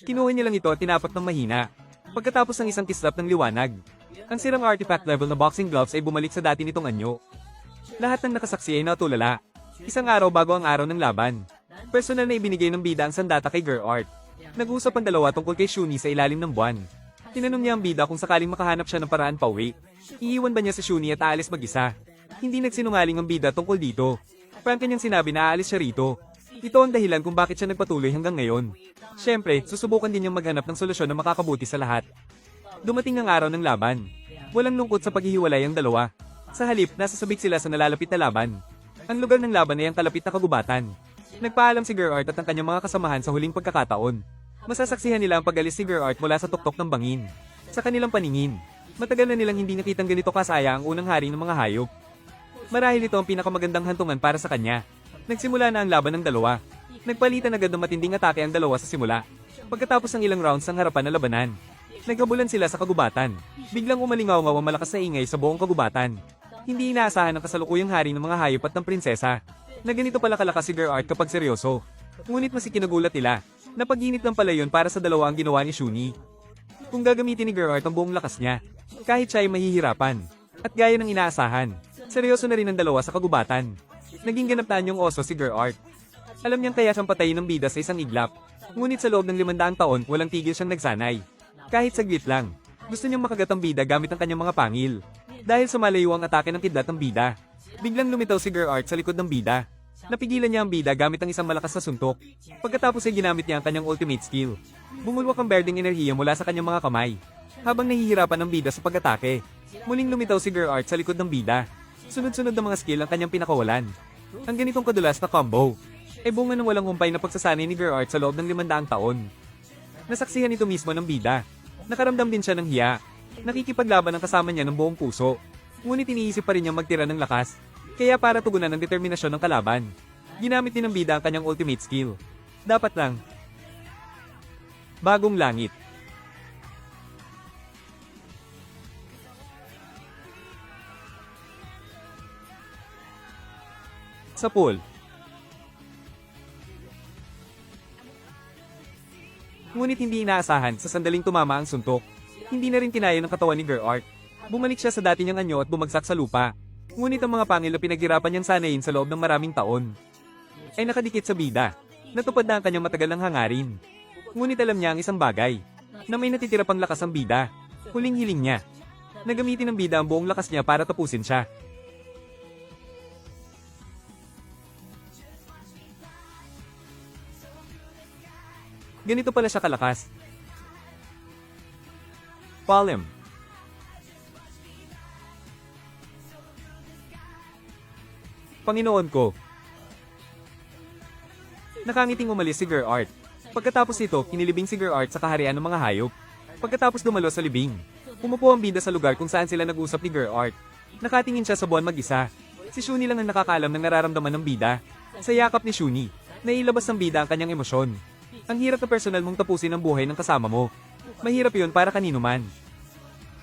Kinuha niya lang ito at tinapat ng mahina. Pagkatapos ng isang kislap ng liwanag, ang sirang artifact level na boxing gloves ay bumalik sa dati nitong anyo. Lahat ng nakasaksi ay natulala. Isang araw bago ang araw ng laban. Personal na ibinigay ng bida ang sandata kay Gerart. Nag-usap ang dalawa tungkol kay Shuni sa ilalim ng buwan. Tinanong niya ang bida kung sakaling makahanap siya ng paraan pauwi. Iiwan ba niya si Shuni at aalis mag-isa? Hindi nagsinungaling ang bida tungkol dito. Frank niyang sinabi na aalis siya rito. Ito ang dahilan kung bakit siya nagpatuloy hanggang ngayon. Siyempre, susubukan din niyang maghanap ng solusyon na makakabuti sa lahat. Dumating ang araw ng laban. Walang lungkot sa paghihiwalay ang dalawa. Sa halip, nasa sabik sila sa nalalapit na laban. Ang lugar ng laban ay ang kalapit na kagubatan. Nagpaalam si Gerart at ang kanyang mga kasamahan sa huling pagkakataon. Masasaksihan nila ang pag-alis si Gerart mula sa tuktok ng bangin. Sa kanilang paningin, matagal na nilang hindi nakitang ganito kasaya ang unang hari ng mga hayop. Marahil ito ang pinakamagandang hantungan para sa kanya. Nagsimula na ang laban ng dalawa. Nagpalitan agad ng matinding atake ang dalawa sa simula. Pagkatapos ng ilang rounds ng harapan na labanan, nagkabulan sila sa kagubatan. Biglang umalingaw ang malakas na ingay sa buong kagubatan. Hindi inaasahan ng kasalukuyang hari ng mga hayop at ng prinsesa. Na ganito pala kalakas si Gerart kapag seryoso. Ngunit mas ikinagulat nila. Napaginit lang pala yun para sa dalawa ang ginawa ni Shuni. Kung gagamitin ni Gerart ang buong lakas niya, kahit siya ay mahihirapan. At gaya ng inaasahan, seryoso na rin ang dalawa sa kagubatan. Naging ganaptaan yung oso si Gerart. Alam niyang kaya siyang patayin ng bida sa isang iglap. Ngunit sa loob ng limandaang taon, walang tigil siyang nagsanay. Kahit saglit lang, gusto niyang makagat ang bida gamit ang kanyang mga pangil. Dahil sa malayo ang atake ng kidlat ng bida. Biglang lumitaw si Gerart sa likod ng bida. Napigilan niya ang bida gamit ang isang malakas na suntok. Pagkatapos ay ginamit niya ang kanyang ultimate skill. Bumulwak ang berdeng enerhiya mula sa kanyang mga kamay. Habang nahihirapan ang bida sa pag-atake. Muling lumitaw si Gerart sa likod ng bida. Sunod-sunod na mga skill ang kanyang pinakawalan. Ang ganitong kadulas na combo ay bunga ng walang humpay na pagsasanay ni Gerart sa loob ng limandaang taon. Nasaksihan ito mismo ng bida. Nakaramdam din siya ng hiya. Nakikipaglaban ang kasama niya ng buong puso. Ngunit iniisip pa rin niyang magtira ng lakas. Kaya para tugunan ang determinasyon ng kalaban. Ginamit din ng bida ang kanyang ultimate skill. Dapat lang. Bagong langit. Sa pool. Ngunit hindi inaasahan sa sandaling tumama ang suntok. Hindi na rin kinaya ng katawan ni Gerart. Bumalik siya sa dati niyang anyo at bumagsak sa lupa. Ngunit ang mga pangil na pinaghirapan niyang sanayin sa loob ng maraming taon ay nakadikit sa bida. Natupad na ang kanyang matagal ng hangarin. Ngunit alam niya ang isang bagay, na may natitira pang lakas ang bida. Huling hiling niya. Nagamitin ng bida ang buong lakas niya para tapusin siya. Ganito pala siya kalakas. Palem. Panginoon ko. Nakangiting umalis si Gerart. Pagkatapos ito, kinilibing si Gerart sa kaharian ng mga hayop. Pagkatapos dumalo sa libing, umupo ang bida sa lugar kung saan sila nag-usap ni Gerart. Nakatingin siya sa buwan mag-isa. Si Shuni lang ang nakakaalam ng nararamdaman ng bida. Sa yakap ni Shuni, nailabas ng bida ang kanyang emosyon. Ang hirap na personal mong tapusin ang buhay ng kasama mo. Mahirap yun para kanino man.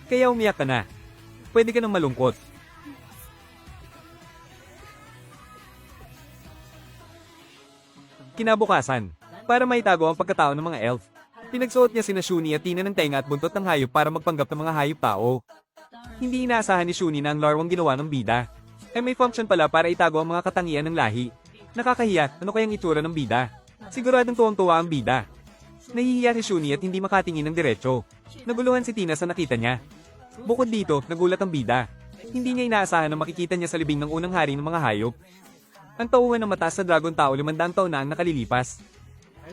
Kaya umiyak ka na. Pwede ka nang malungkot. Kinabukasan, para maitago ang pagkatao ng mga elf, pinagsuot niya sina Shuni at tina ng tenga at buntot ng hayop para magpanggap ng mga hayop tao. Hindi inaasahan ni Shuni na ang larwang ginawa ng bida. Ay may function pala para itago ang mga katangian ng lahi. Nakakahiya, ano kayang itsura ng bida? Siguradong tuwang-tuwa ang bida. Nahihiya si Shuni at hindi makatingin ng diretsyo. Naguluhan si Tina sa nakita niya. Bukod dito, nagulat ang bida. Hindi niya inaasahan na makikita niya sa libing ng unang hari ng mga hayop. Ang tauhan ng mataas na dragon tao limandang taon na ang nakalilipas.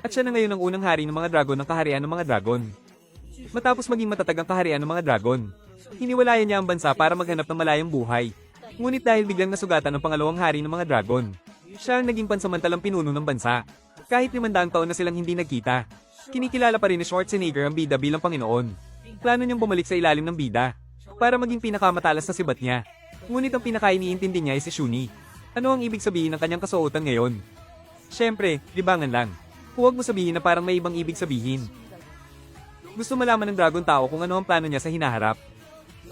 At siya na ngayon ang unang hari ng mga dragon ng kaharian ng mga dragon. Matapos maging matatag ang kaharian ng mga dragon, hiniwalayan niya ang bansa para maghanap ng malayang buhay. Ngunit dahil biglang nasugatan ang pangalawang hari ng mga dragon, siya ang naging pansamantalang pinuno ng bansa. Kahit limandang taon na silang hindi nagkita, kinikilala pa rin ni Schwarzenegger ang bida bilang Panginoon. Plano niyang bumalik sa ilalim ng bida para maging pinakamatalas na sibat niya. Ngunit ang pinakainiintindi niya ay si Shuni. Ano ang ibig sabihin ng kanyang kasuotan ngayon? Siyempre, libangan lang. Huwag mo sabihin na parang may ibang ibig sabihin. Gusto malaman ng Dragon Tao kung ano ang plano niya sa hinaharap.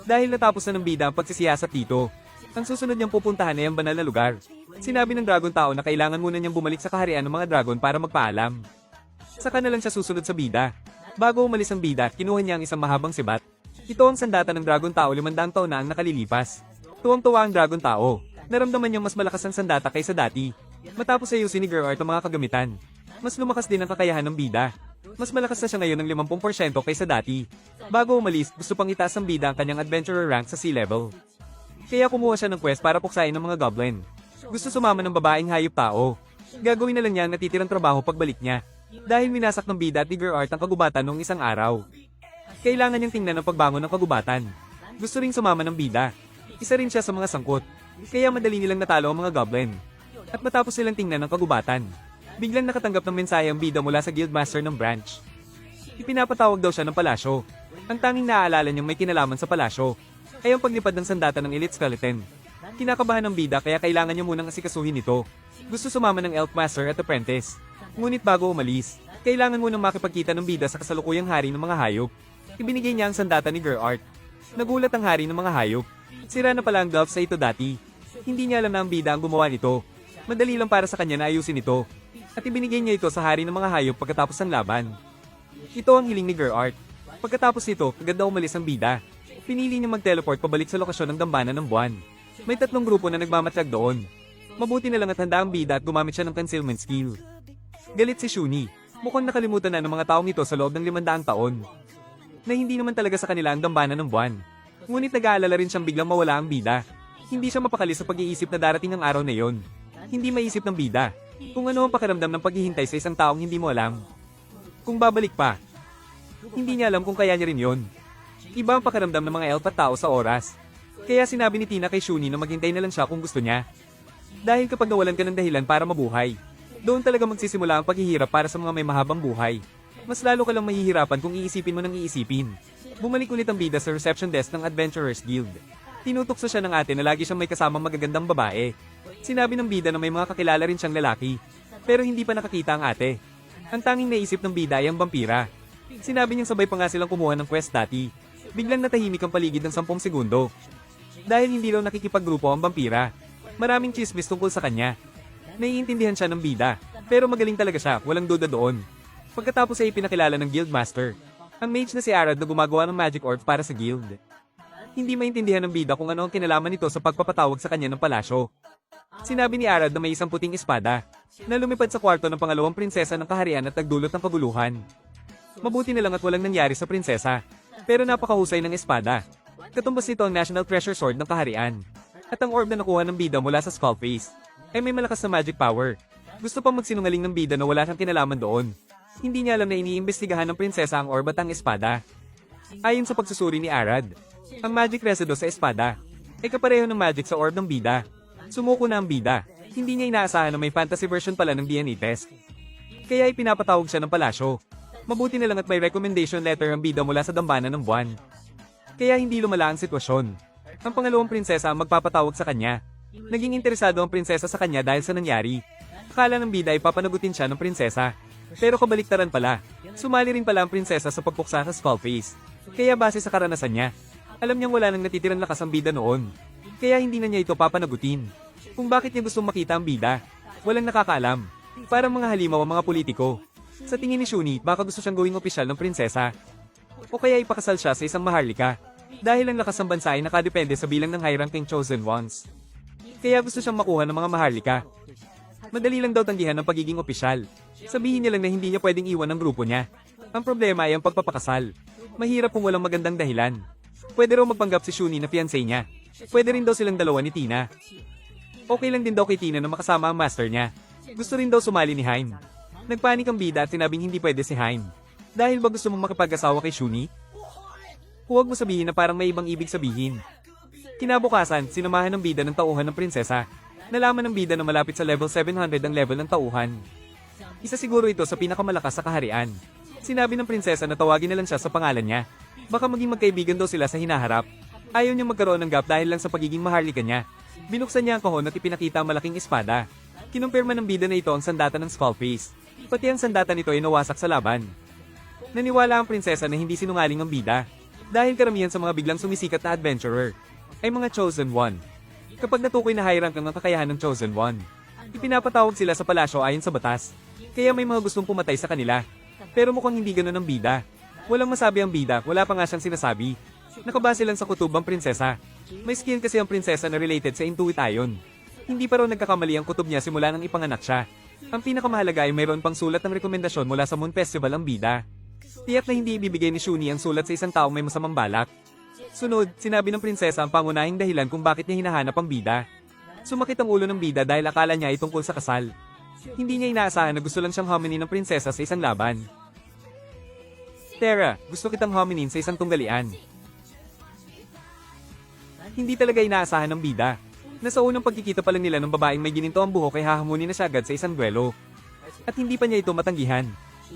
Dahil natapos na ng bida ang pagsisiyasat dito, ang susunod niyang pupuntahan ay ang banal na lugar. Sinabi ng Dragon Tao na kailangan muna niyang bumalik sa kaharian ng mga dragon para magpaalam. Saka na lang siya susunod sa bida. Bago umalis ang bida, kinuha niya ang isang mahabang sibat. Ito ang sandata ng Dragon Tao limandang taon na ang nakalilipas. Tuwang-tuwa ang Dragon Tao. Naramdaman niyang mas malakas ang sandata kaysa dati. Matapos ayusin ni Gerard ang mga kagamitan. Mas lumakas din ang kakayahan ng bida. Mas malakas na siya ngayon ng 50% kaysa dati. Bago umalis, gusto pang itaas ng bida ang kanyang adventurer rank sa sea level. Kaya kumuha siya ng quest para puksain ng mga goblin. Gusto sumama ng babaeng hayop tao. Gagawin na lang niya ang natitirang trabaho pagbalik niya. Dahil minasak ng bida at ni Gerard ang kagubatan noong isang araw. Kailangan niyang tingnan ang pagbangon ng kagubatan. Gusto ring sumama ng bida. Isa rin siya sa mga sangkot. Kaya madali nilang natalo ang mga goblin. At matapos silang tingnan ang kagubatan, biglang nakatanggap ng mensahe ang bida mula sa guildmaster ng branch. Ipinapatawag daw siya ng palasyo. Ang tanging naaalala niyang may kinalaman sa palasyo ay ang paglipad ng sandata ng elite skeleton. Kinakabahan ng bida kaya kailangan niya munang asikasuhin ito. Gusto sumama ng elf master at apprentice. Ngunit bago umalis, kailangan munang makipagkita ng bida sa kasalukuyang hari ng mga hayop. Ibinigay niya ang sandata ni Gerart. Nagulat ang hari ng mga hayop. Sira na pala ang gloves sa ito dati. Hindi niya alam na ang bida ang gumawa nito. Madali lang para sa kanya na ayusin ito. At ibinigay niya ito sa hari ng mga hayop pagkatapos ng laban. Ito ang hiling ni Gerart. Pagkatapos nito, agad na umalis ang bida. Pinili niya mag-teleport pabalik sa lokasyon ng dambana ng buwan. May tatlong grupo na nagmamatsyag doon. Mabuti na lang at handa ang bida at gumamit siya ng concealment skill. Galit si Shuni. Mukhang nakalimutan na ng mga taong ito sa loob ng limandaang taon. Na hindi naman talaga sa kanila ang dambana ng buwan. Ngunit nag-aalala rin siyang biglang mawala ang bida. Hindi siya mapakali sa pag-iisip na darating ang araw na yon. Hindi maisip ng bida. Kung ano ang pakiramdam ng paghihintay sa isang taong hindi mo alam. Kung babalik pa. Hindi niya alam kung kaya niya rin yon. Iba ang pakiramdam ng mga elf at tao sa oras. Kaya sinabi ni Tina kay Shuni na maghintay na lang siya kung gusto niya. Dahil kapag nawalan ka ng dahilan para mabuhay, doon talaga magsisimula ang paghihirap para sa mga may mahabang buhay. Mas lalo ka lang mahihirapan kung iisipin mo ng iisipin. Bumalik ulit ang bida sa reception desk ng Adventurers Guild. Tinutukso siya ng ate na lagi siyang may kasamang magagandang babae. Sinabi ng bida na may mga kakilala rin siyang lalaki. Pero hindi pa nakakita ang ate. Ang tanging naisip ng bida ay ang vampira. Sinabi niyang sabay pa nga silang kumuha ng quest dati. Biglang natahimik ang paligid ng 10 segundo. Dahil hindi raw nakikipaggrupo ang vampira. Maraming chismis tungkol sa kanya. Naiintindihan siya ng bida. Pero magaling talaga siya, walang duda doon. Pagkatapos ay pinakilala ng guildmaster. Ang mage na si Arad na gumagawa ng magic orb para sa guild. Hindi maintindihan ng bida kung ano ang kinalaman nito sa pagpapatawag sa kanya ng palasyo. Sinabi ni Arad na may isang puting espada na lumipad sa kwarto ng pangalawang prinsesa ng kaharian at nagdulot ng kaguluhan. Mabuti na lang at walang nangyari sa prinsesa, pero napakahusay ng espada. Katumbas nito ang National Treasure Sword ng kaharian. At ang orb na nakuha ng bida mula sa Skullface ay may malakas na magic power. Gusto pang magsinungaling ng bida na wala siyang kinalaman doon. Hindi niya alam na iniimbestigahan ng prinsesa ang orb at ang espada. Ayon sa pagsusuri ni Arad, ang magic residues sa espada ay kapareho ng magic sa orb ng bida. Sumuko na ang bida. Hindi niya inaasahan na may fantasy version pala ng DNA test. Kaya ipinapatawag siya ng palasyo. Mabuti na lang at may recommendation letter ang bida mula sa dambana ng buwan. Kaya hindi lumala ang sitwasyon. Ang pangalawang prinsesa ang magpapatawag sa kanya. Naging interesado ang prinsesa sa kanya dahil sa nangyari. Akala ng bida ay papanagutin siya ng prinsesa. Pero kabaliktaran pala. Sumali rin pala ang prinsesa sa pagpuksa sa Skullface. Kaya base sa karanasan niya, alam niyang wala nang natitirang lakas ang bida noon. Kaya hindi na niya ito papanagutin. Kung bakit niya gustong makita ang bida, walang nakakaalam. Parang mga halimaw ang mga politiko. Sa tingin ni Shuni, baka gusto siyang gawing opisyal ng prinsesa. O kaya ipakasal siya sa isang maharlika. Dahil ang lakas ng bansa ay nakadepende sa bilang ng high-ranking chosen ones. Kaya gusto siyang makuha ng mga maharlika. Madali lang daw tanggihan ng pagiging opisyal. Sabihin niya lang na hindi niya pwedeng iwan ang grupo niya. Ang problema ay ang pagpapakasal. Mahirap kung walang magandang dahilan. Pwede raw magpanggap si Shuni na fiancé niya. Pwede rin daw silang dalawa ni Tina. Okay lang din daw kay Tina na makasama ang master niya. Gusto rin daw sumali ni Haim. Nagpanik ang bida at sinabing hindi pwede si Haim. Dahil ba gusto mong makipag-asawa kay Shuni? Huwag mo sabihin na parang may ibang ibig sabihin. Kinabukasan, sinamahan ng bida ng tauhan ng prinsesa. Nalaman ng bida na malapit sa level 700 ang level ng tauhan. Isa siguro ito sa pinakamalakas sa kaharian. Sinabi ng prinsesa na tawagin na lang siya sa pangalan niya. Baka maging magkaibigan daw sila sa hinaharap. Ayaw niyang magkaroon ng gap dahil lang sa pagiging maharlika niya. Binuksan niya ang kahon at ipinakita ang malaking espada. Kinumpirma ng bida na ito ang sandata ng Skullface. Pati ang sandata nito ay nawasak sa laban. Naniwala ang prinsesa na hindi sinungaling ang bida. Dahil karamihan sa mga biglang sumisikat na adventurer ay mga chosen one. Kapag natukoy na high rank ang kakayahan ng chosen one, ipinapatawag sila sa palasyo ayon sa batas. Kaya may mga gustong pumatay sa kanila. Pero mukhang hindi ganun ang bida. Walang masabi ang bida, wala pa nga siyang sinasabi. Nakabase lang sa kutubang prinsesa. May skill kasi ang prinsesa na related sa Intuit Ion. Hindi pa raw nagkakamali ang kutob niya simula nang ipanganak siya. Ang pinakamahalaga ay mayroon pang sulat ng rekomendasyon mula sa Moon Festival ang bida. Tiyak na hindi ibibigay ni Shuni ang sulat sa isang taong may masamang balak. Sunod, sinabi ng prinsesa ang pangunahing dahilan kung bakit niya hinahanap ang bida. Sumakit ang ulo ng bida dahil akala niya ay tungkol sa kasal. Hindi niya inaasahan na gusto lang siyang hominin ng prinsesa sa isang laban. Tara, gusto kitang hominin sa isang tunggalian. Hindi talaga inaasahan ng bida. Nasa unang pagkikita pa lang nila ng babaeng may gininto ang buhok ay hahamunin na siya agad sa isang duelo. At hindi pa niya ito matanggihan.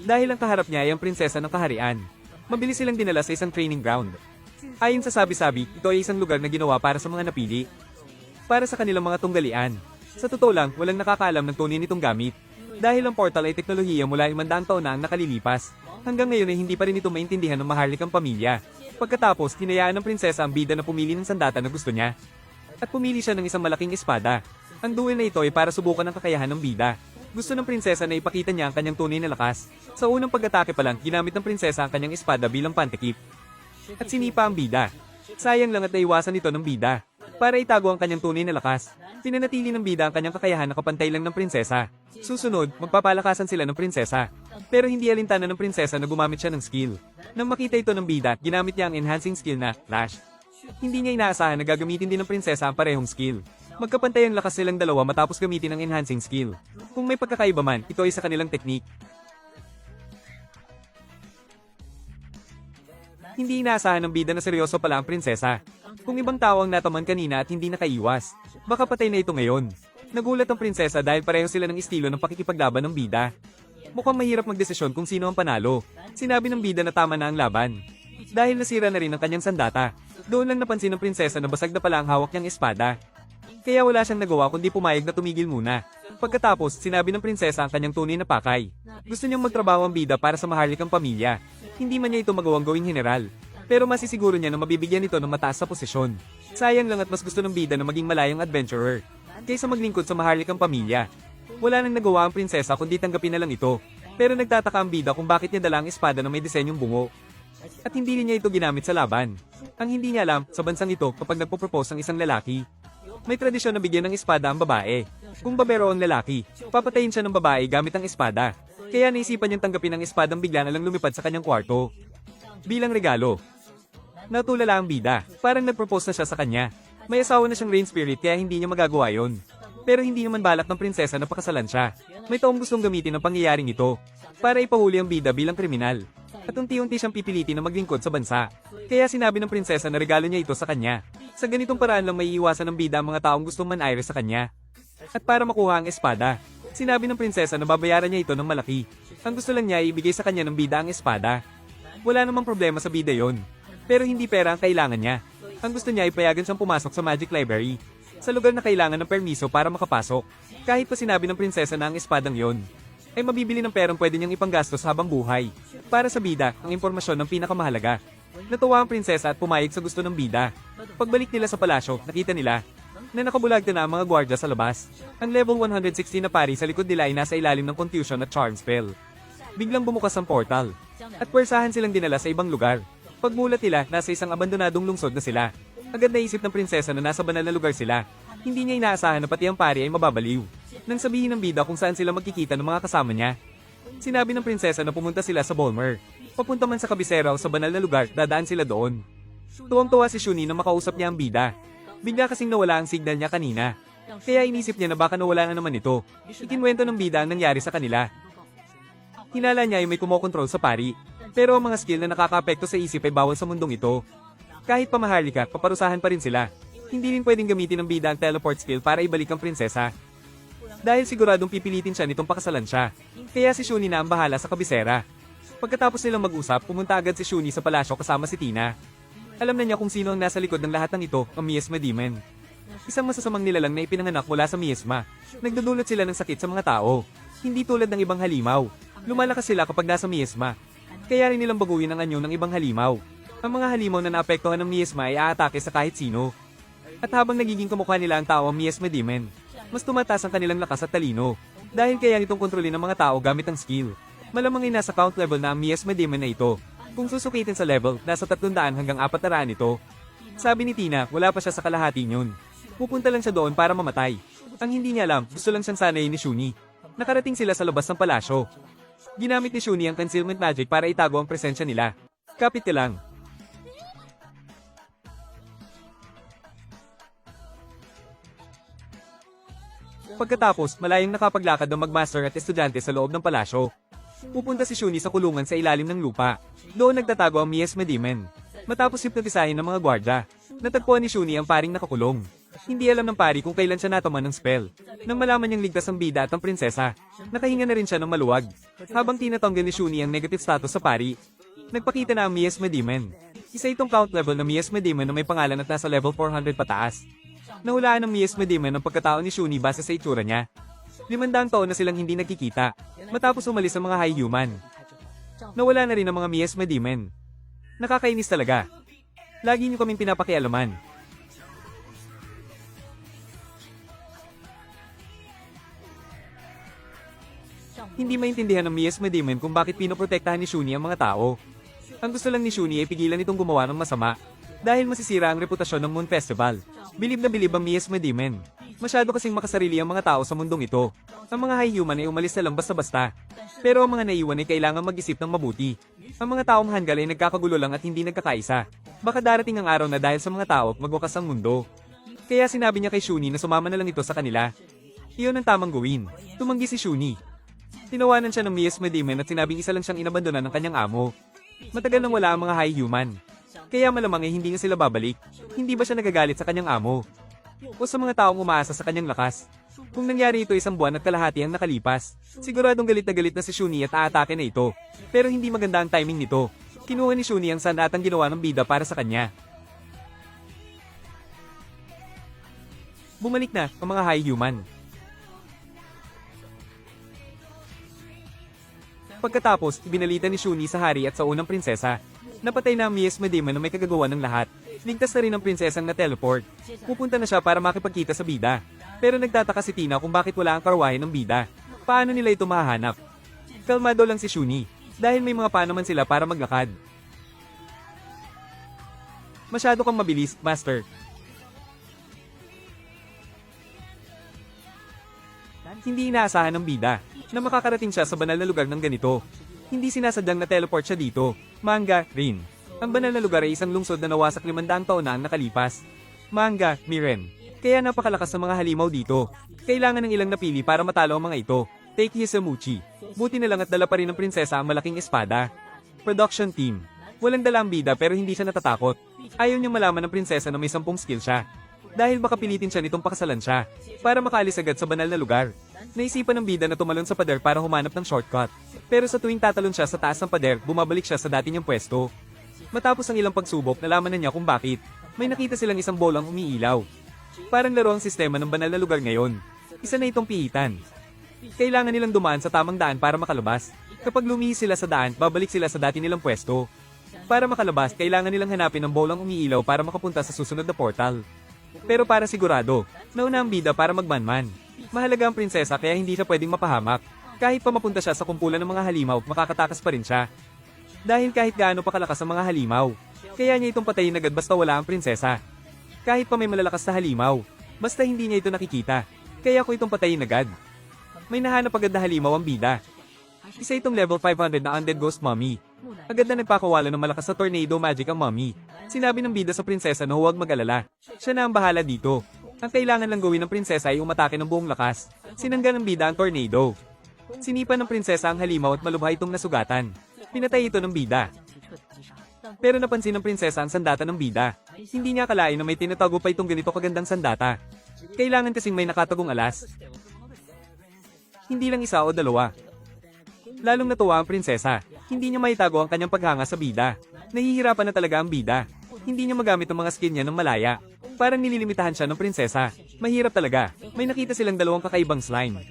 Dahil ang kaharap niya ay ang prinsesa ng kaharian. Mabilis silang dinala sa isang training ground. Ayon sa sabi-sabi, ito ay isang lugar na ginawa para sa mga napili. Para sa kanilang mga tunggalian. Sa totoo lang, walang nakakaalam ng tunay nitong gamit. Dahil ang portal ay teknolohiya mula imandaang taon na ang nakalilipas. Hanggang ngayon ay hindi pa rin ito maintindihan ng maharlikang pamilya. Pagkatapos, hinayaan ng prinsesa ang bida na pumili ng sandata na gusto niya. At pumili siya ng isang malaking espada. Ang duel na ito ay para subukan ang kakayahan ng bida. Gusto ng prinsesa na ipakita niya ang kanyang tunay na lakas. Sa unang pag-atake pa lang, ginamit ng prinsesa ang kanyang espada bilang pantikip. At sinipa ang bida. Sayang lang at naiwasan ito ng bida. Para itago ang kanyang tunay na lakas, pinanatili ng bida ang kanyang kakayahan na kapantay lang ng prinsesa. Susunod, magpapalakasan sila ng prinsesa. Pero hindi alintana ng prinsesa na gumamit siya ng skill. Nang makita ito ng bida, ginamit niya ang enhancing skill na Flash. Hindi niya inaasahan na gagamitin din ng prinsesa ang parehong skill. Magkapantay ang lakas silang dalawa matapos gamitin ang enhancing skill. Kung may pagkakaiba man, ito ay sa kanilang technique. Hindi inaasahan ng bida na seryoso pala ang prinsesa. Kung ibang tao ang nataman kanina at hindi nakaiwas, baka patay na ito ngayon. Nagulat ang prinsesa dahil pareho sila ng estilo ng pakikipaglaban ng bida. Mukhang mahirap magdesisyon kung sino ang panalo. Sinabi ng bida na tama na ang laban. Dahil nasira na rin ang kanyang sandata, doon lang napansin ng prinsesa na basag na pala ang hawak niyang espada. Kaya wala siyang nagawa kundi pumayag na tumigil muna. Pagkatapos, sinabi ng prinsesa ang kanyang tunay na pakay. Gusto niyang magtrabaho ang bida para sa maharlikang pamilya. Hindi man niya ito magawang gawing general. Pero masisiguro niya na mabibigyan ito ng mataas sa posisyon. Sayang lang at mas gusto ng bida na maging malayang adventurer. Kaysa maglingkod sa maharlikang pamilya. Wala nang nagawa ang prinsesa kundi tanggapin na lang ito. Pero nagtataka ang bida kung bakit niya dala ang espada na may disenyong bungo. At hindi niya ito ginamit sa laban. Ang hindi niya alam, sa bansang ito, kapag nagpo-propose ang isang lalaki, may tradisyon na bigyan ng espada ang babae. Kung babero ang lalaki, papatayin siya ng babae gamit ang espada. Kaya naisipan niyang tanggapin ang espadang bigla na lang lumipad sa kanyang kwarto. Bilang regalo. Natulala ang bida, parang nagpropose na siya sa kanya. May asawa na siyang rain spirit kaya hindi niya magagawa yon. Pero hindi naman balak ng prinsesa na pakasalan siya. May taong gustong gamitin ang pangyayaring ito para ipahuli ang bida bilang kriminal. At unti-unti siyang pipilitin na maglingkod sa bansa. Kaya sinabi ng prinsesa na regalo niya ito sa kanya. Sa ganitong paraan lang may iwasan ng bida ang mga taong gustong man sa kanya. At para makuha ang espada, sinabi ng prinsesa na babayaran niya ito ng malaki. Ang gusto lang niya ay ibigay sa kanya ng bida ang espada. Wala namang problema sa bida yon. Pero hindi pera ang kailangan niya. Ang gusto niya ay payagan siyang pumasok sa Magic Library. Sa lugar na kailangan ng permiso para makapasok. Kahit pa sinabi ng prinsesa na ang espadang yon, ay mabibili ng perang pwede niyang ipanggastos habang buhay. Para sa bida, ang impormasyon ng pinakamahalaga. Natuwa ang prinsesa at pumayag sa gusto ng bida. Pagbalik nila sa palasyo, nakita nila na nakabulagta na ang mga gwardya sa labas. Ang level 160 na pari sa likod nila ay nasa ilalim ng confusion at charm spell. Biglang bumukas ang portal. At pwersahan silang dinala sa ibang lugar. Pagmulat nila, nasa isang abandonadong lungsod na sila. Agad naisip ng prinsesa na nasa banal na lugar sila. Hindi niya inaasahan na pati ang pari ay mababaliw. Nang sabihin ng bida kung saan sila magkikita ng mga kasama niya. Sinabi ng prinsesa na pumunta sila sa Bolmer. Papunta man sa kabisera o sa banal na lugar, dadaan sila doon. Tuwang-tuwa si Shuni na makausap niya ang bida. Bigla kasing nawala ang signal niya kanina. Kaya inisip niya na baka nawala na naman ito. Ikinwento ng bida ang nangyari sa kanila. Hinala niya ay may kumokontrol sa pari. Pero ang mga skill na nakakaapekto sa isip ay bawal sa mundong ito. Kahit pamahalika, paparusahan pa rin sila. Hindi rin pwedeng gamitin ng bida ang teleport skill para ibalik ang prinsesa. Dahil siguradong pipilitin siya nitong pakasalan siya. Kaya si Shuni na ang bahala sa kabisera. Pagkatapos nilang mag-usap, pumunta agad si Shuni sa palasyo kasama si Tina. Alam na niya kung sino ang nasa likod ng lahat ng ito, ang Miesma Demon. Isang masasamang nilalang na ipinanganak mula sa Miesma. Nagdudulot sila ng sakit sa mga tao. Hindi tulad ng ibang halimaw. Lumalakas sila kapag nasa Miesma. Kaya rin nilang baguhin ang anyo ng ibang halimaw. Ang mga halimaw na naapektuhan ng Miesma ay aatake sa kahit sino. At habang nagiging kamukha nila ang tao ang Miesma Demon, mas tumataas ang kanilang lakas at talino. Dahil kaya nitong kontrolin ng mga tao gamit ang skill. Malamang ay nasa count level na ang miasma demon na ito. Kung susukitin sa level, nasa 300 hanggang 400 ito. Sabi ni Tina, wala pa siya sa kalahati yun. Pupunta lang siya doon para mamatay. Ang hindi niya alam, gusto lang siyang sanayin ni Shuni. Nakarating sila sa labas ng palasyo. Ginamit ni Shuni ang concealment magic para itago ang presensya nila. Kapit ka lang. Pagkatapos, malayang nakapaglakad ng magmaster at estudyante sa loob ng palasyo. Pupunta si Shuni sa kulungan sa ilalim ng lupa. Doon nagtatago ang Mies Medimen. Matapos hipnotisahin ng mga gwardya, natagpuan ni Shuni ang paring nakakulong. Hindi alam ng pari kung kailan siya nataman ng spell. Nang malaman niyang ligtas ang bida at ang prinsesa, nakahinga na rin siya ng maluwag. Habang tinatanggal ni Shuni ang negative status sa pari, nagpakita na ang Mies Medimen. Isa itong count level na Mies Medimen na may pangalan at nasa level 400 pataas. Nahulaan ng Mies Medimen ang pagkatao ni Shuni base sa itsura niya. Limandang taon na silang hindi nagkikita, matapos umalis ang mga high human. Nawala na rin ang mga Mies Medimen. Nakakainis talaga. Lagi niyo kaming pinapakialaman. Hindi maintindihan ng Mies Medimen kung bakit pinoprotektahan ni Shuni ang mga tao. Ang gusto lang ni Shuni ay pigilan itong gumawa ng masama dahil masisira ang reputasyon ng Moon Festival. Bilib na bilib ang Mies Medimen. Masyado kasing makasarili ang mga tao sa mundong ito. Ang mga high human ay umalis na lang basta-basta. Pero ang mga naiwan ay kailangan mag-isip ng mabuti. Ang mga taong hanggal ay nagkakagulo lang at hindi nagkakaisa. Baka darating ang araw na dahil sa mga tao magwakas ang mundo. Kaya sinabi niya kay Shuni na sumama na lang ito sa kanila. Iyon ang tamang gawin. Tumanggi si Shuni. Tinawanan siya ng Mies Medimen at sinabing isa lang siyang inabandonan ng kanyang amo. Matagal nang wala ang mga high human. Kaya malamang ay hindi na sila babalik. Hindi ba siya nagagalit sa kanyang amo? O sa mga taong umaasa sa kanyang lakas? Kung nangyari ito isang buwan at kalahati ang nakalipas, siguradong galit na galit na si Shuni at aatake na ito. Pero hindi maganda ang timing nito. Kinuha ni Shuni ang sanda at ang ginawa ng bida para sa kanya. Bumalik na ang mga high human. Pagkatapos, ibinalita ni Shuni sa hari at sa unang prinsesa. Napatay na ang Mies Medema na may kagagawa ng lahat. Ligtas na rin ang prinsesang na teleport. Pupunta na siya para makipagkita sa bida. Pero nagtataka si Tina kung bakit wala ang karwahe ng bida. Paano nila ito mahahanap? Kalmado lang si Shuni, dahil may mga paano man sila para maglakad. Masyado kang mabilis, Master. Hindi inaasahan ng bida na makakarating siya sa banal na lugar ng ganito. Hindi sinasadyang na teleport siya dito. Manga, rin. Ang banal na lugar ay isang lungsod na nawasak limandang taon na ang nakalipas. Manga, Miren. Kaya napakalakas ng mga halimaw dito. Kailangan ng ilang napili para matalo ang mga ito. Take Hisamuchi. Buti na lang at dala pa rin ng prinsesa ang malaking espada. Production team. Walang dala ang bida pero hindi siya natatakot. Ayaw niyang malaman ng prinsesa na may sampung skill siya. Dahil baka pilitin siya nitong pakasalan siya. Para makaalis agad sa banal na lugar. Naisipan ng bida na tumalon sa pader para humanap ng shortcut. Pero sa tuwing tatalon siya sa taas ng pader, bumabalik siya sa dati niyang pwesto. Matapos ang ilang pagsubok, nalaman na niya kung bakit. May nakita silang isang bolang umiilaw. Parang laro ang sistema ng banal na lugar ngayon. Isa na itong pihitan. Kailangan nilang dumaan sa tamang daan para makalabas. Kapag lumihis sila sa daan, babalik sila sa dati nilang pwesto. Para makalabas, kailangan nilang hanapin ang bolang umiilaw para makapunta sa susunod na portal. Pero para sigurado, nauna ang bida para magmanman. Mahalaga ang prinsesa kaya hindi siya pwedeng mapahamak. Kahit pa mapunta siya sa kumpulan ng mga halimaw, makakatakas pa rin siya. Dahil kahit gaano pa kalakas ang mga halimaw, kaya niya itong patayin agad basta wala ang prinsesa. Kahit pa may malalakas na halimaw, basta hindi niya ito nakikita, kaya ko itong patayin agad. May nahanap agad na halimaw ang bida. Isa itong level 500 na undead ghost mummy. Agad na nagpakawala ng malakas na tornado magic ang mummy. Sinabi ng bida sa prinsesa na huwag mag-alala. Siya na ang bahala dito. Ang kailangan lang gawin ng prinsesa ay umatake ng buong lakas. Sinangga ng bida ang tornado. Sinipa ng prinsesa ang halimaw at malubha itong nasugatan. Pinatay ito ng bida. Pero napansin ng prinsesa ang sandata ng bida. Hindi niya akalain na may tinatago pa itong ganito kagandang sandata. Kailangan kasing may nakatagong alas. Hindi lang isa o dalawa. Lalong natuwa ang prinsesa. Hindi niya maitago ang kanyang paghanga sa bida. Nahihirapan na talaga ang bida. Hindi niya magamit ang mga skin niya ng malaya. Parang nililimitahan siya ng prinsesa. Mahirap talaga. May nakita silang dalawang kakaibang slime.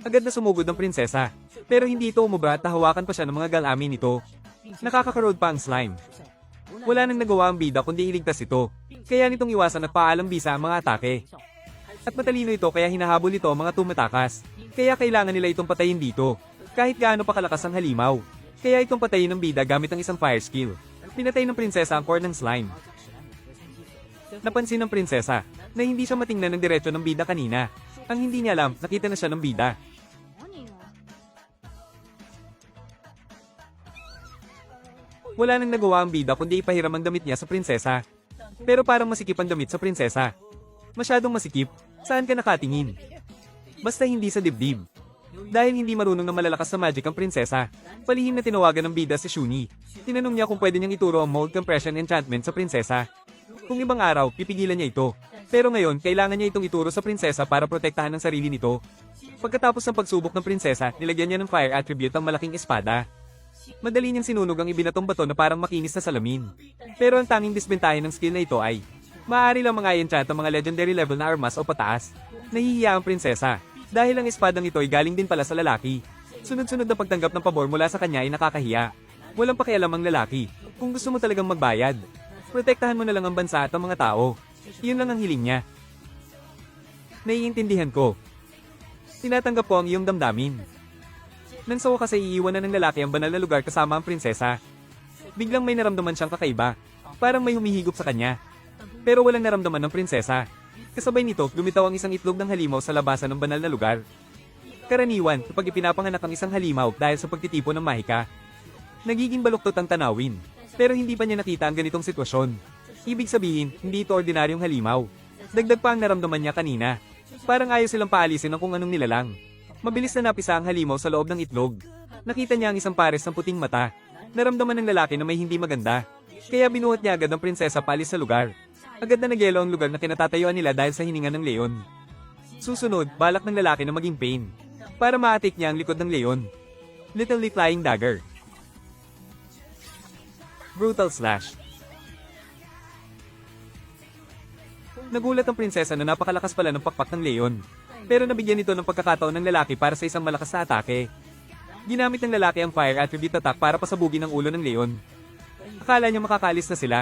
Agad na sumugod ng prinsesa. Pero hindi ito umubra at nahawakan pa siya ng mga galamin nito. Nakakakarod pa ang slime. Wala nang nagawa ang bida kundi iligtas ito. Kaya nitong iwasan at paalam bisa ang mga atake. At matalino ito kaya hinahabol ito ang mga tumatakas. Kaya kailangan nila itong patayin dito. Kahit gaano pa kalakas ang halimaw. Kaya itong patayin ng bida gamit ang isang fire skill. Pinatay ng prinsesa ang core ng slime. Napansin ng prinsesa na hindi siya matingnan ng diretso ng bida kanina. Ang hindi niya alam, nakita na siya ng bida. Wala nang nagawa ang bida kundi ipahiram ang damit niya sa prinsesa. Pero parang masikip ang damit sa prinsesa. Masyadong masikip, saan ka nakatingin? Basta hindi sa dibdib. Dahil hindi marunong na malalakas sa magic ang prinsesa, palihim na tinawagan ng bida si Shuni. Tinanong niya kung pwede niyang ituro ang mold compression enchantment sa prinsesa. Kung ibang araw, pipigilan niya ito. Pero ngayon, kailangan niya itong ituro sa prinsesa para protektahan ang sarili nito. Pagkatapos ng pagsubok ng prinsesa, nilagyan niya ng fire attribute ang malaking espada. Madali niyang sinunog ang ibinatong bato na parang makinis na salamin. Pero ang tanging disbentahe ng skill na ito ay, maaari lang mga enchant ang mga legendary level na armas o pataas. Nahihiya ang prinsesa, dahil ang espadang ito ay galing din pala sa lalaki. Sunod-sunod na pagtanggap ng pabor mula sa kanya ay nakakahiya. Walang pakialam ang lalaki. Kung gusto mo talagang magbayad, protektahan mo na lang ang bansa at ang mga tao. Iyon lang ang hiling niya. Naiintindihan ko. Tinatanggap ko ang iyong damdamin. Nang sa wakas ay iiwanan ng lalaki ang banal na lugar kasama ang prinsesa. Biglang may naramdaman siyang kakaiba. Parang may humihigop sa kanya. Pero walang naramdaman ng prinsesa. Kasabay nito, lumitaw ang isang itlog ng halimaw sa labasan ng banal na lugar. Karaniwan, kapag ipinapanganak ang isang halimaw dahil sa pagtitipon ng mahika, nagiging baluktot ang tanawin. Pero hindi pa niya nakita ang ganitong sitwasyon. Ibig sabihin, hindi ito ordinaryong halimaw. Dagdag pa ang naramdaman niya kanina. Parang ayaw silang paalisin ng kung anong nilalang. Mabilis na napisa ang halimaw sa loob ng itlog. Nakita niya ang isang pares ng puting mata. Naramdaman ng lalaki na may hindi maganda. Kaya binuhat niya agad ang prinsesa palis sa lugar. Agad na nagyelo ang lugar na kinatatayuan nila dahil sa hininga ng leon. Susunod, balak ng lalaki na maging pain. Para maatik niya ang likod ng leon. Little Flying Dagger. Brutal Slash. Nagulat ang prinsesa na napakalakas pala ng pakpak ng leon. Pero nabigyan ito ng pagkakataon ng lalaki para sa isang malakas na atake. Ginamit ng lalaki ang fire attribute attack para pasabugin ang ulo ng leon. Akala niya makakalis na sila,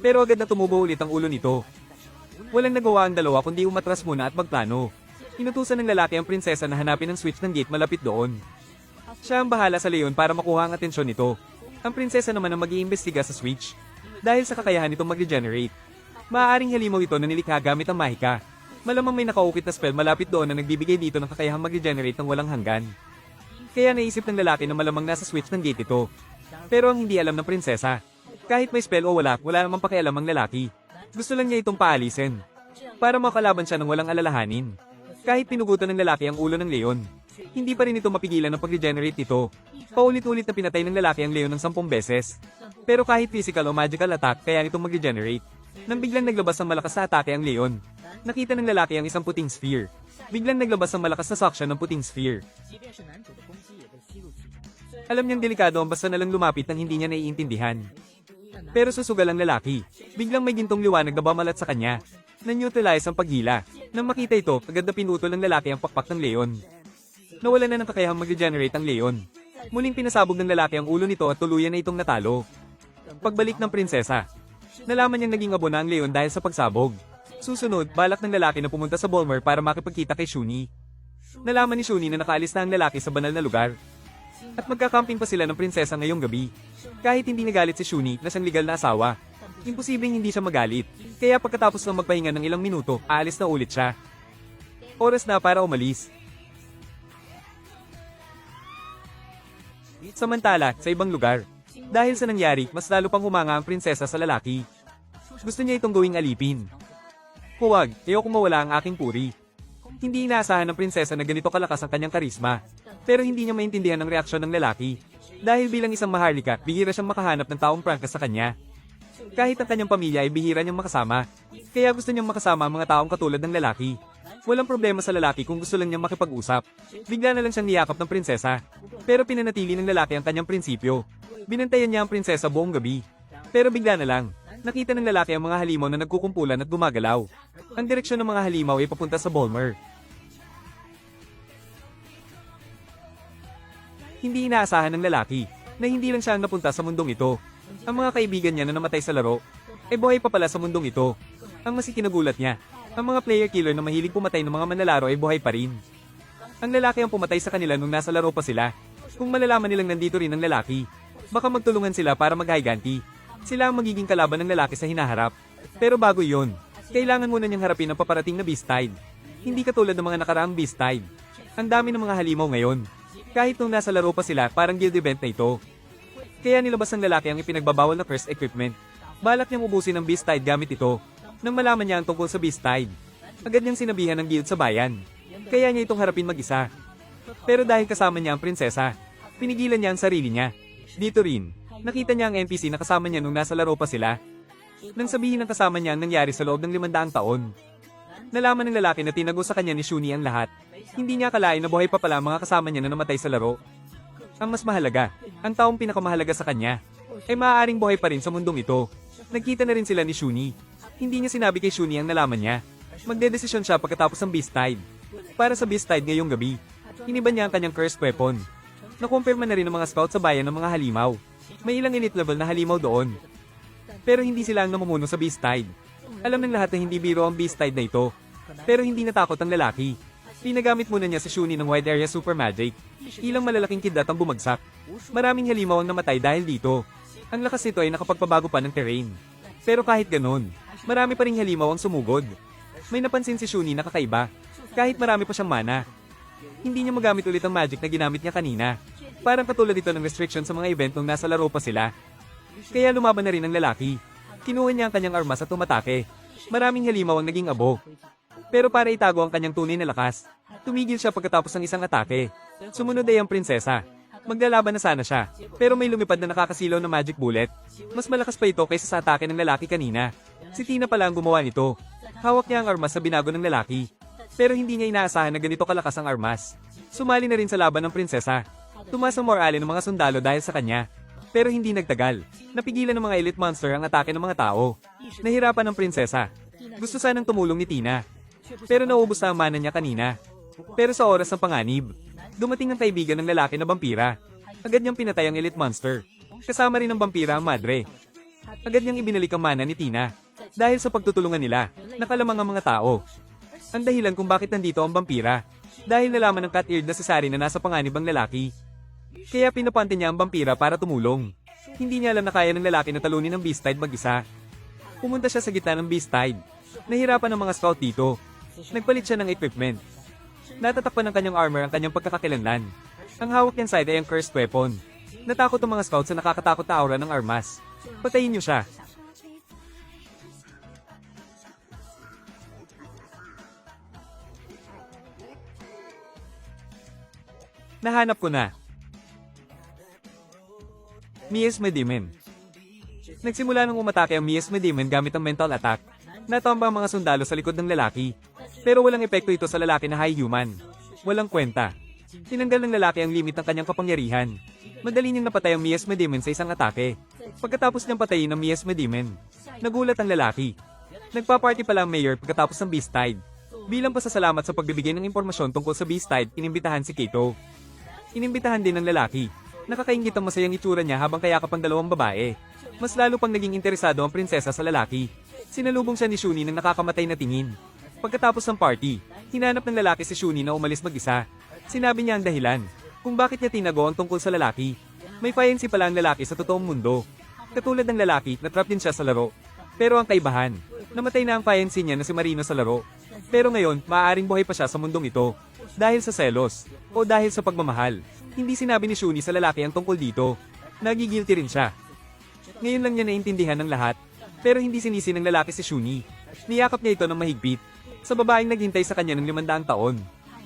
pero agad na tumubo ulit ang ulo nito. Walang nagawa ang dalawa kundi umatras muna at magplano. Inutusan ng lalaki ang prinsesa na hanapin ang switch ng gate malapit doon. Siya ang bahala sa leon para makuha ang atensyon nito. Ang prinsesa naman ang mag-iimbestiga sa switch. Dahil sa kakayahan nitong mag-regenerate. Maaaring halimaw ito na nilikha gamit ang mahika. Malamang may nakaukit na spell malapit doon na nagbibigay dito ng kakayahang mag-regenerate ng walang hanggan. Kaya naisip ng lalaki na malamang nasa switch ng gate ito. Pero ang hindi alam ng prinsesa, kahit may spell o wala, wala namang pakialam ang lalaki. Gusto lang niya itong paalisin. Para makalaban siya ng walang alalahanin. Kahit pinugutan ng lalaki ang ulo ng leon, hindi pa rin ito mapigilan ng pag-regenerate nito. Paulit-ulit na pinatay ng lalaki ang leon ng sampung beses. Pero kahit physical o magical attack, kaya nitong mag-regenerate. Nang biglang naglabas ng malakas na atake ang leon, nakita ng lalaki ang isang puting sphere. Biglang naglabas ng malakas na suction ng puting sphere. Alam niyang delikado ang basta nalang lumapit nang hindi niya naiintindihan. Pero susugal ang lalaki. Biglang may gintong liwanag na bamalat sa kanya. Na-neutralize ang paghila. Nang makita ito, agad na pinutol ng lalaki ang pakpak ng leon. Nawala na ng kakayahang mag-regenerate ang leon. Muling pinasabog ng lalaki ang ulo nito at tuluyan na itong natalo. Pagbalik ng prinsesa, nalaman niyang naging abo na ang leon dahil sa pagsabog. Susunod, balak ng lalaki na pumunta sa Bolmer para makipagkita kay Shuni. Nalaman ni Shuni na nakaalis na ang lalaki sa banal na lugar. At magkakamping pa sila ng prinsesa ngayong gabi. Kahit hindi nagalit si Shuni na siyang legal na asawa, imposibleng hindi siya magalit. Kaya pagkatapos ng magpahinga ng ilang minuto, aalis na ulit siya. Oras na para umalis. Samantala, sa ibang lugar, dahil sa nangyari, mas lalo pang humanga ang prinsesa sa lalaki. Gusto niya itong gawing alipin. Huwag, ayoko mawala ang aking puri. Hindi inaasahan ng prinsesa na ganito kalakas ang kanyang karisma. Pero hindi niya maintindihan ang reaksyon ng lalaki. Dahil bilang isang maharlika, bihira siyang makahanap ng taong prangka sa kanya. Kahit ang kanyang pamilya ay bihira niyang makasama. Kaya gusto niyang makasama ang mga taong katulad ng lalaki. Walang problema sa lalaki kung gusto lang niyang makipag-usap. Bigla na lang siyang niyakap ng prinsesa. Pero pinanatili ng lalaki ang kanyang prinsipyo. Binantayan niya ang prinsesa buong gabi. Pero bigla na lang, nakita ng lalaki ang mga halimaw na nagkukumpulan at gumagalaw. Ang direksyon ng mga halimaw ay papunta sa Bolmer. Hindi inaasahan ng lalaki na hindi lang siya ang napunta sa mundong ito. Ang mga kaibigan niya na namatay sa laro, ay buhay pa pala sa mundong ito. Ang masikinagulat niya, ang mga player killer na mahilig pumatay ng mga manlalaro ay buhay pa rin. Ang lalaki ang pumatay sa kanila nung nasa laro pa sila. Kung malalaman nilang nandito rin ang lalaki, baka magtulungan sila para maghiganti. Sila ang magiging kalaban ng lalaki sa hinaharap. Pero bago yon, kailangan muna niyang harapin ang paparating na Beastide. Hindi katulad ng mga nakaraang Beastide. Ang dami ng mga halimaw ngayon. Kahit nung nasa laro pa sila, parang guild event na ito. Kaya nilabas ng lalaki ang ipinagbabawal na cursed equipment. Balak niyang ubusin ang Beastide gamit ito. Nang malaman niya ang tungkol sa Beastide, agad niyang sinabihan ng guild sa bayan. Kaya niya itong harapin mag-isa. Pero dahil kasama niya ang prinsesa, pinigilan niya ang sarili niya. Dito rin, nakita niya ang NPC na kasama niya nung nasa laro pa sila. Nang sabihin ng kasama niya ang nangyari sa loob ng limandaang taon. Nalaman ng lalaki na tinago sa kanya ni Shuni ang lahat. Hindi niya akalain na buhay pa pala ang mga kasama niya na namatay sa laro. Ang mas mahalaga, ang taong pinakamahalaga sa kanya, ay maaaring buhay pa rin sa mundong ito. Nagkita na rin sila ni Shuni. Hindi niya sinabi kay Shuni ang nalaman niya. Magdedesisyon siya pagkatapos ng Beastide. Para sa Beastide ngayong gabi, iniba niya ang kanyang cursed weapon. Nakumpirma na rin ng mga scout sa bayan ng mga halimaw. May ilang elite level na halimaw doon. Pero hindi sila ang namumuno sa Beastide. Alam ng lahat na hindi biro ang Beastide na ito. Pero hindi natakot ang lalaki. Pinagamit muna niya sa Shuni ng Wide Area Super Magic. Ilang malalaking kidlat ang bumagsak. Maraming halimaw ang namatay dahil dito. Ang lakas nito ay nakapagpabago pa ng terrain. Pero kahit ganun, marami pa ring halimaw ang sumugod. May napansin si Shuni na kakaiba. Kahit marami pa siyang mana. Hindi niya magamit ulit ang magic na ginamit niya kanina. Parang katulad ito ng restriction sa mga event nung nasa laro pa sila. Kaya lumaban na rin ang lalaki. Kinuha niya ang kanyang armas at tumatake. Maraming halimaw ang naging abo. Pero para itago ang kanyang tunay na lakas, tumigil siya pagkatapos ng isang atake. Sumunod ay ang prinsesa. Maglalaban na sana siya, pero may lumipad na nakakasilaw na magic bullet. Mas malakas pa ito kaysa sa atake ng lalaki kanina. Si Tina pala ang gumawa nito. Hawak niya ang armas sa binago ng lalaki. Pero hindi niya inaasahan na ganito kalakas ang armas. Sumali na rin sa laban ng prinsesa. Tumas ang morale ng mga sundalo dahil sa kanya. Pero hindi nagtagal. Napigilan ng mga elite monster ang atake ng mga tao. Nahirapan ang prinsesa. Gusto sanang tumulong ni Tina. Pero naubos na ang mana niya kanina. Pero sa oras ng panganib, dumating ang kaibigan ng lalaki na vampira. Agad niyang pinatay ang elite monster. Kasama rin ng vampira ang madre. Agad niyang ibinalik ang mana ni Tina. Dahil sa pagtutulungan nila, nakalamang ang mga tao. Ang dahilan kung bakit nandito ang vampira. Dahil nalaman ng cat-eared na si Sari na nasa panganib ang lalaki. Kaya pinapante niya ang vampira para tumulong. Hindi niya alam na kaya ng lalaki na talunin ng Beastide mag-isa. Pumunta siya sa gitna ng Beastide. Nahirapan ang mga scout dito. Nagpalit siya ng equipment. Natatakpan ng kanyang armor ang kanyang pagkakakilanlan. Ang hawak niyang side ay ang cursed weapon. Natakot ang mga scouts sa nakakatakot na aura ng armas. Patayin niyo siya. Nahanap ko na. Mies Medimen. Nagsimula nang umatake ang Mies Medimen gamit ang mental attack. Natamba ang mga sundalo sa likod ng lalaki. Pero walang epekto ito sa lalaki na high human. Walang kwenta. Tinanggal ng lalaki ang limit ng kanyang kapangyarihan. Madali niyang napatay ang Mies Medimen sa isang atake. Pagkatapos niyang patayin ang Mies Medimen, nagulat ang lalaki. Nagpa-party pala ang mayor pagkatapos ng Beastide. Bilang pasasalamat sa pagbibigay ng impormasyon tungkol sa Beastide, inimbitahan si Kato. Inimbitahan din ng lalaki. Nakakaingit ang masayang itsura niya habang kayakap ang dalawang babae. Mas lalo pang naging interesado ang prinsesa sa lalaki. Sinalubong siya ni Shuni ng nakakamatay na tingin. Pagkatapos ng party, hinanap ng lalaki si Shuni na umalis mag-isa. Sinabi niya ang dahilan kung bakit niya tinago ang tungkol sa lalaki. May fiancé pala ang lalaki sa totoong mundo. Katulad ng lalaki, natrap din siya sa laro. Pero ang kaibahan, namatay na ang fiancé niya na si Marino sa laro. Pero ngayon, maaaring buhay pa siya sa mundong ito. Dahil sa selos, o dahil sa pagmamahal. Hindi sinabi ni Shuni sa lalaki ang tungkol dito. Nagigilty rin siya. Ngayon lang niya naintindihan ng lahat. Pero hindi sinisi ng lalaki si Shuni. Niyakap niya ito ng mahigpit. Sa babaeng naghintay sa kanya ng limandaang taon.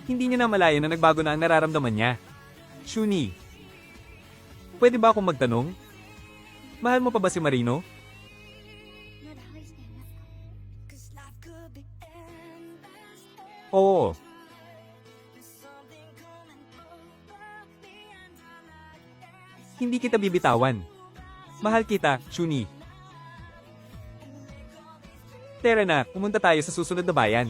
Hindi niya namalaya na nagbago na ang nararamdaman niya. Shuni. Pwede ba akong magtanong? Mahal mo pa ba si Marino? Oo. Hindi kita bibitawan. Mahal kita, Shuni. Tara na, pumunta tayo sa susunod na bayan.